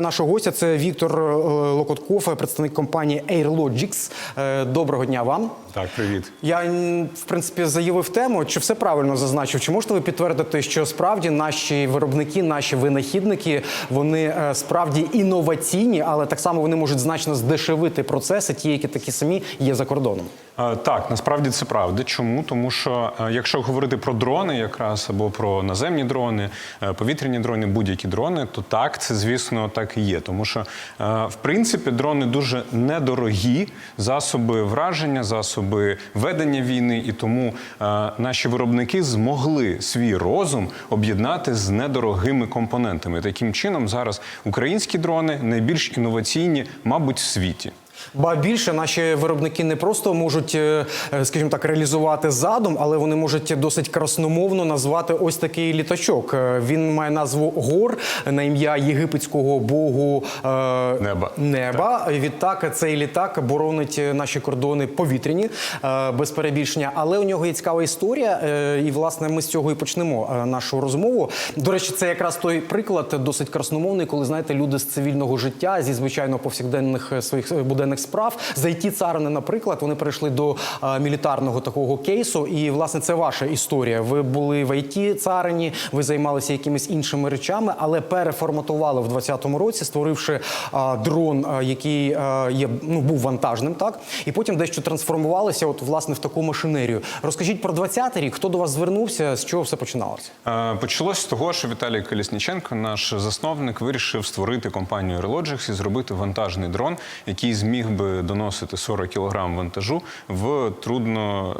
Нашого гостя це Віктор е, Локотков, представник компанії AirLogics. Е, Доброго дня вам. Так, привіт. Я в принципі заявив тему, чи все правильно зазначив. Чи можете ви підтвердити, що справді наші виробники, наші винахідники, вони е, справді інноваційні, але так само вони можуть значно здешевити процеси, ті, які такі самі є за кордоном. Е, Так, насправді це правда. Чому? Тому що е, якщо говорити про дрони, якраз або про наземні дрони, повітряні дрони, будь-які дрони, то так, це звісно так і є. Тому що, в принципі, дрони дуже недорогі засоби враження, засоби ведення війни, і тому е, наші виробники змогли свій розум об'єднати з недорогими компонентами. Таким чином, зараз українські дрони найбільш інноваційні, мабуть, в світі. Ба більше наші виробники не просто можуть, е, е, скажімо так, реалізувати задум, але вони можуть досить красномовно назвати ось такий літачок. Е, Він має назву Гор на ім'я єгипетського богу Неба. неба. Відтак цей літак боронить наші кордони повітряні без перебільшення. Але у нього є цікава історія, і власне ми з цього і почнемо нашу розмову. До речі, це якраз той приклад досить красномовний, коли знаєте, люди з цивільного життя зі звичайно повсякденних своїх е, буденних справ за it царини, наприклад, вони перейшли до е, мілітарного такого кейсу. І власне це ваша історія. Ви були в it царині, ви займалися якимись іншими речами, але переформатували в 2020 році, створивши е, дрон, е, який е, є ну був вантажним, так і потім дещо трансформувалися. От власне в таку машинерію. Розкажіть про 20-й рік, хто до вас звернувся, з чого все починалося? Почалось з того, що Віталій Колісніченко, наш засновник, вирішив створити компанію Relogics і зробити вантажний дрон, який зміг би доносити 40 кілограм вантажу в трудно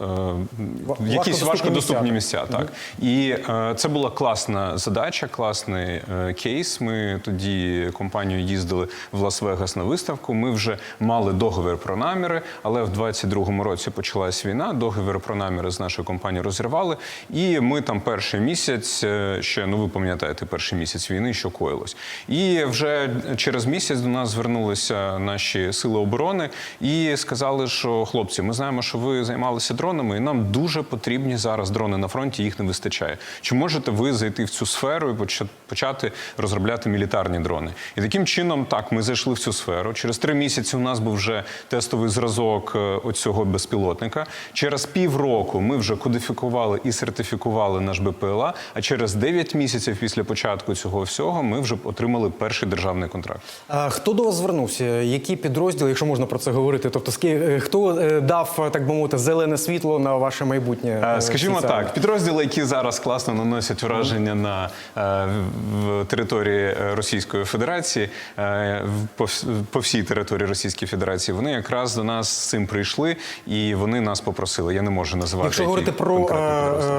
е, в якісь важкодоступні місця. місця. Так і е, це була класна задача, класний е, кейс. Ми тоді компанією їздили в Лас-Вегас на виставку. Ми вже мали договір про наміри, але в 22-му році почалась війна. Договір про наміри з нашою компанією розірвали. І ми там перший місяць ще ну ви пам'ятаєте, перший місяць війни, що коїлось. І вже через місяць до нас звернулися наші сили оборони і сказали, що хлопці, ми знаємо, що ви займалися дронами, і нам дуже потрібні зараз дрони на фронті. Їх не вистачає. Чи можете ви зайти в цю сферу і почати розробляти мілітарні дрони? І таким чином, так, ми зайшли в цю сферу. Через три місяці у нас був вже тестовий зразок е, оцього безпілотника. Через півроку ми вже кодифікували і сертифікували наш БПЛА. А через 9 місяців після початку цього всього ми вже отримали перший державний контракт. Е, Хто до вас звернувся? Які підрозділи, якщо можна про це говорити? Тобто, е, хто е, дав е, так би мовити зелене світло на ваше майбутнє? Скажімо соціальне? так, підрозділи, які зараз класно наносять враження на е, в- території Російської Федерації, по, по всій території Російської Федерації, вони якраз до нас з цим прийшли і вони нас попросили. Я не можу називати. Якщо говорити про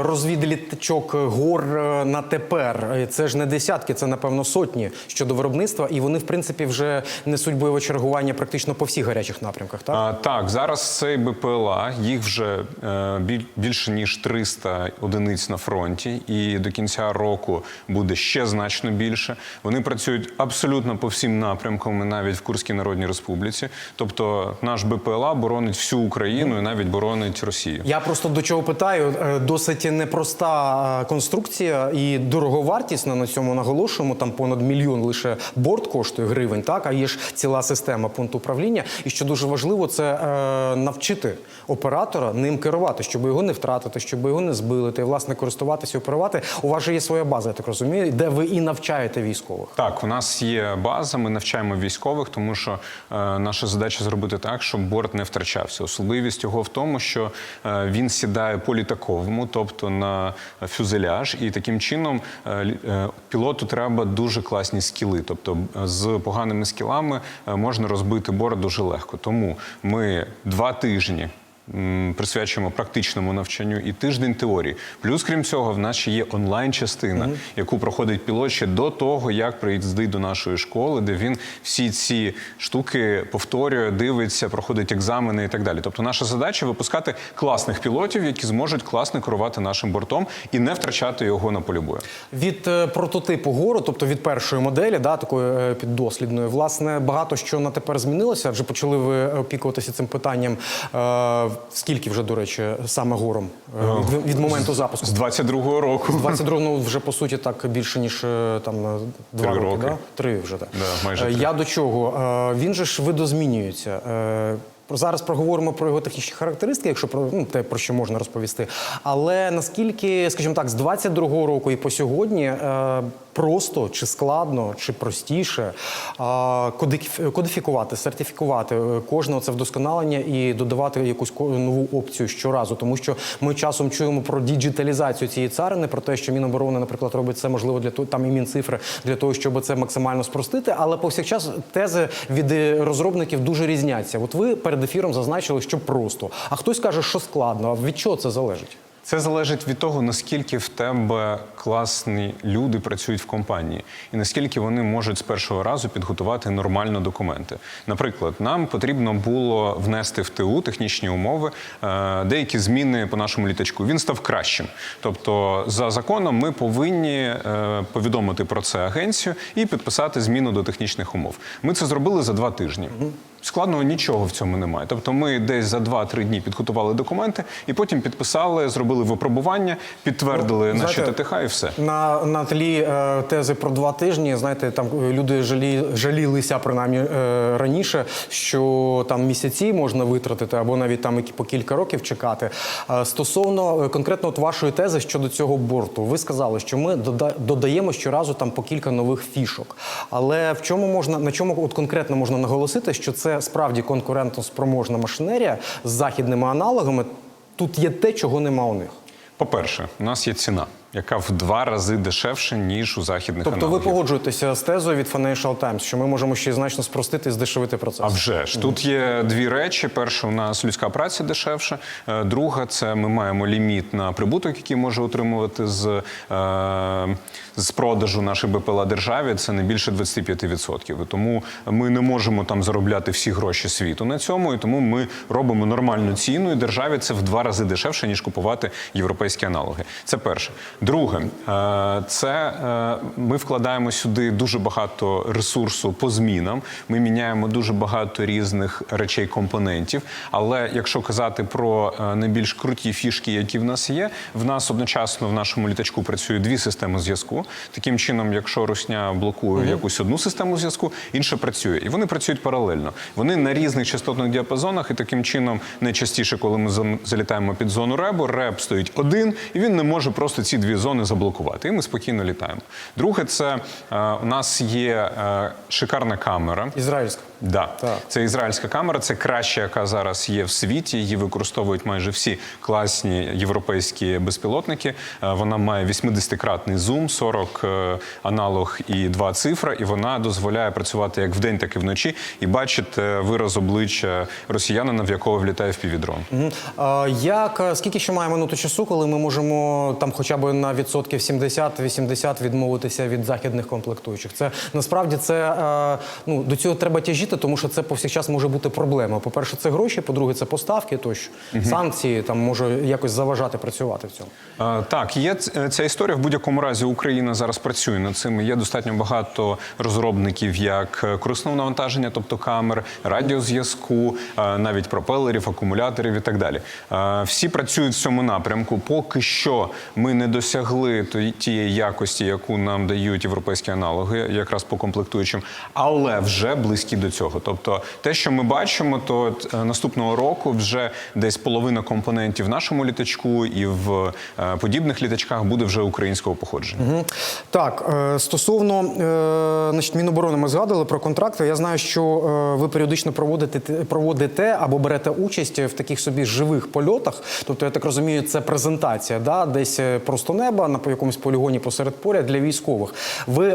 розвідлітачок гор на тепер, це ж не десятки, це напевно сотні щодо виробництва, і вони в принципі вже несуть бойове чергування практично по всіх гарячих напрямках. Так А, так, зараз цей БПЛА, їх вже е, біль, більше ніж 300 одиниць на фронті, і до кінця року буде ще значно більше. Вони працюють абсолютно по всім напрямкам, навіть в Курській Народній Республіці. Тобто наш БПЛА боронить всю Україну і навіть боронить Росію. Я просто до чого питаю, е, досить непроста е, конструкція і дороговартісна на цьому наголошуємо. Там понад мільйон лише борт коштує гривень, так а є ж ціла система пункту управління. І що дуже важливо, це е, навчити оператора ним керувати, щоб його не втратити, щоб його не збилити, і, власне користуватися, оперувати. У вас же є своя база, я так розумію, де ви і навчаєте військових. Так, у нас є база, ми навчаємо військових, тому що е, наша задача зробити так, щоб борт не втрачався. Особливість його в тому, що е, він сідає по літаковому, тобто на фюзеляж, і таким чином е, е, пілоту треба дуже класні скіли. Тобто е, з поганими скілами е, можна розбити борт дуже легко. Тому ми два тижні. Присвячуємо практичному навчанню і тиждень теорії. Плюс, крім цього, в нас ще є онлайн-частина, яку проходить пілот ще до того, як приїздить до нашої школи, де він всі ці штуки повторює, дивиться, проходить екзамени і так далі. Тобто, наша задача випускати класних пілотів, які зможуть класно керувати нашим бортом і не втрачати його на полі бою. Від е, прототипу гору, тобто від першої моделі, да, такої е, піддослідної, власне, багато що на тепер змінилося. Адже почали ви опікуватися цим питанням е, скільки вже, до речі, саме гором е, від, від моменту запуску? З 22-го року. 22 ну вже по суті так більше ніж е, там е, два роки, роки. Да? три вже так. Да, майже три. Я до чого? Він же ж видозмінюється. Зараз проговоримо про його технічні характеристики, якщо про ну, те, про що можна розповісти. Але наскільки, скажімо так, з 22-го року і по сьогодні просто чи складно, чи простіше кодифікувати, сертифікувати е, кожне це вдосконалення і додавати якусь нову опцію щоразу, тому що ми часом чуємо про діджиталізацію цієї царини, про те, що Міноборони, наприклад, робить це можливо для того, там і Мінцифри для того, щоб це максимально спростити. Але повсякчас тези від е, розробників дуже різняться. От ви перед ефіром зазначили, що просто, а хтось каже, що складно. А від чого це залежить? Це залежить від того, наскільки в тебе класні люди працюють в компанії, і наскільки вони можуть з першого разу підготувати нормально документи. Наприклад, нам потрібно було внести в ТУ технічні умови е, деякі зміни по нашому літачку. Він став кращим. Тобто, за законом, ми повинні е, повідомити про це агенцію і підписати зміну до технічних умов. Ми це зробили за два тижні. Складного нічого в цьому немає. Тобто, ми десь за 2-3 дні підготували документи і потім підписали, зробили випробування, підтвердили Ну, наші знаєте, ТТХ і все. На, на тлі е, тези про два тижні, знаєте, там е, люди жалі, жалілися принаймні е, раніше, що там місяці можна витратити або навіть там які по кілька років чекати. Е, стосовно е, конкретно от вашої тези щодо цього борту, ви сказали, що ми дода- додаємо щоразу там по кілька нових фішок. Але в чому можна на чому от конкретно можна наголосити, що це справді конкурентно спроможна машинерія з західними аналогами? Тут є те, чого нема у них. По-перше, у нас є ціна, яка в два рази дешевша, ніж у західних Тобто ви погоджуєтеся з тезою від Financial Times, що ми можемо ще й значно спростити і здешевити процес. А вже ж тут є дві речі: перша, у нас людська праця дешевша. Е, Друга, це ми маємо ліміт на прибуток, який може отримувати з, е, з продажу нашої БПЛА державі. Це не більше 25%. І Тому ми не можемо там заробляти всі гроші світу на цьому, і тому ми робимо нормальну ціну. І державі це в два рази дешевше ніж купувати європейські аналоги. Це перше. Друге, е, це е, ми вкладаємо сюди дуже багато ресурсу по змінам. Ми міняємо дуже багато різних речей, компонентів. Але якщо казати про е, найбільш круті фішки, які в нас є, в нас одночасно в нашому літачку працює дві системи зв'язку. Таким чином, якщо русня блокує якусь одну систему зв'язку, інша працює, і вони працюють паралельно. Вони на різних частотних діапазонах, і таким чином найчастіше, коли ми залітаємо під зону ребу, реб стоїть один, і він не може просто ці дві зони заблокувати. І ми спокійно літаємо. Друге, це е, у нас є е, шикарна камера. Ізраїльська. Да, Так. це ізраїльська камера, це краща, яка зараз є в світі. Її використовують майже всі класні європейські безпілотники. Е, Вона має 80-кратний зум, 40 е, аналог і два цифра, і вона дозволяє працювати як вдень, так і вночі, і бачити вираз обличчя росіянина, в якого влітає в півдрон. А, Як е, скільки ще має минуту часу, коли ми можемо там хоча б на відсотків 70-80 відмовитися від західних комплектуючих? Це насправді це е, ну до цього треба тяжіти, тому що це повсякчас може бути проблема. По перше, це гроші. По-друге, це поставки, тощо санкції там може якось заважати працювати в цьому. Е, Так, є е, ця історія. В будь-якому разі Україна зараз працює над цим. Є достатньо багато розробників, як е, корисного навантаження, тобто камер, радіозв'язку, е, навіть пропелерів, акумуляторів і так далі. Всі працюють в цьому напрямку. Поки що ми не досягли тієї якості, яку нам дають європейські аналоги, якраз по комплектуючим, але вже близькі до цього. Тобто, те, що ми бачимо, то е, наступного року вже десь половина компонентів в нашому літачку і в е, подібних літачках буде вже українського походження. Мгм. Так, е, стосовно значить, Міноборони, ми згадували про контракти. Я знаю, що ви періодично проводите проводите або берете участь в таких собі живих польотах. Тобто, я так розумію, це презентація, да, десь просто неба на якомусь полігоні посеред поля для військових. Ви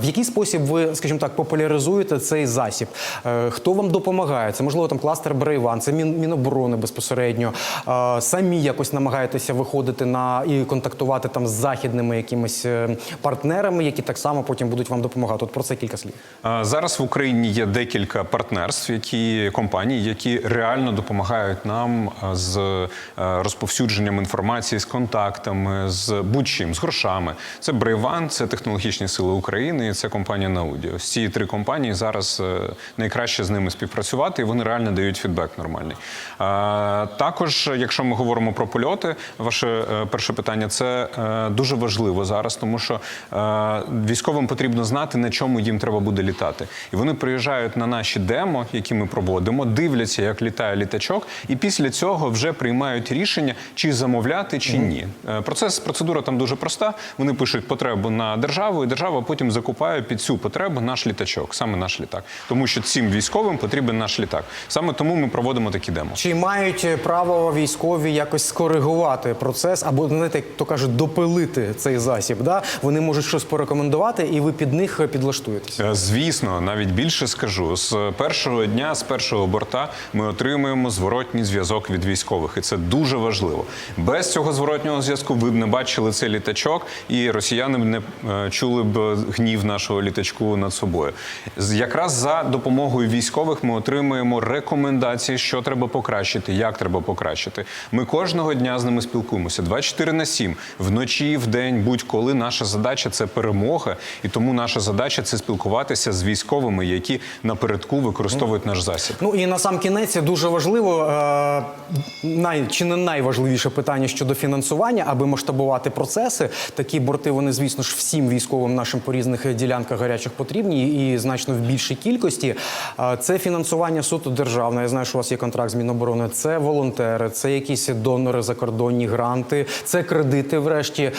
в який спосіб ви, скажімо так, популяризуєте цей засіб? Е, хто вам допомагає? Це можливо там кластер Брейван, це Міноборони безпосередньо. Е, самі якось намагаєтеся виходити на і контактувати там з західними якимись е, партнерами, які так само потім будуть вам допомагати. От про це кілька слів. Зараз в Україні є декілька партнерств, які компанії, які реально допомагають нам з розповсюдженням інформації, з контактами, з будь-чим, з грошами. Це Брейван, це технологічні сили України, це компанія Науді. Ось ці три компанії зараз найкраще з ними співпрацювати, і вони реально дають фідбек нормальний. Також, якщо ми говоримо про польоти, ваше е, перше питання це е, дуже важливо зараз, тому що е, військовим потрібно знати, на чому їм треба буде літати. І вони приїжджають на наші демо, які ми проводимо, дивляться, як літає літачок, і після цього вже приймають рішення, чи замовляти, чи ні. Процес, процедура там дуже проста. Вони пишуть потребу на державу, і держава потім закупає під цю потребу наш літачок, саме наш літак. Тому що цим військовим потрібен наш літак. Саме тому ми проводимо такі демо. Чи мають право військові якось скоригувати процес або знаєте, як то кажуть, допилити цей засіб? Да? Вони можуть щось порекомендувати, і ви під них підлаштуєтесь. Е, Звісно, навіть більше скажу. З першого дня, з першого борта, ми отримуємо зворотній зв'язок від військових, і це дуже важливо. Без цього зворотнього зв'язку ви б не бачили цей літачок, і росіяни б не е, чули б гнів нашого літачку над собою. Якраз за допомогою військових ми отримуємо рекомендації, що треба покращити, як треба покращити. Ми кожного дня з ними спілкуємося 24 на 7, вночі, вдень, будь-коли. Наша задача це перемога, і тому наша задача це спілкуватися з військовими, які напередку використовують наш засіб. Ну і на сам кінець дуже важливо, е, най, чи не найважливіше питання щодо фінансування, аби масштабувати процеси. Такі борти, вони, звісно ж, всім військовим нашим по різних ділянках гарячих потрібні і значно в більшій кількості. Це фінансування суто державне. Я знаю, що у вас є контракт з Міноборони. Це волонтери, це якісь донори закордонні гранти, це кредити. Врешті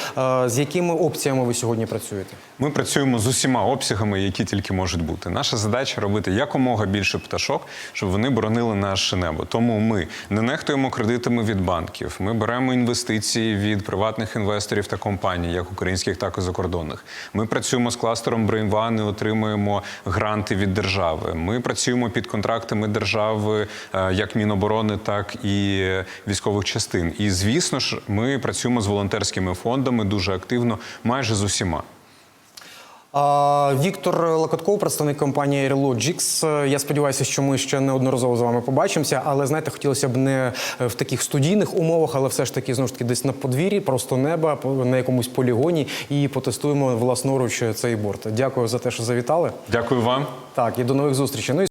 з якими опціями ви сьогодні працюєте? Ми працюємо з усіма обсягами, які тільки можуть бути. Наша задача робити якомога більше пташок, щоб вони боронили наше небо. Тому ми не нехтуємо кредитами від банків. Ми беремо інвестиції від приватних інвесторів та компаній, як українських, так і закордонних. Ми працюємо з кластером Brainone і отримуємо гранти від держави. Ми працюємо під контрактами держави, е, як Міноборони, так і військових частин. І звісно ж, ми працюємо з волонтерськими фондами дуже активно, майже з усіма. Віктор Локотков, представник компанії Aerologics. Е, Я сподіваюся, що ми ще неодноразово з вами побачимося. Але знаєте, хотілося б не в таких студійних умовах, але все ж таки знову ж таки десь на подвір'ї, просто неба, на якомусь полігоні, і потестуємо власноруч цей борт. Дякую за те, що завітали. Дякую вам. Так, і до нових зустрічей. Ну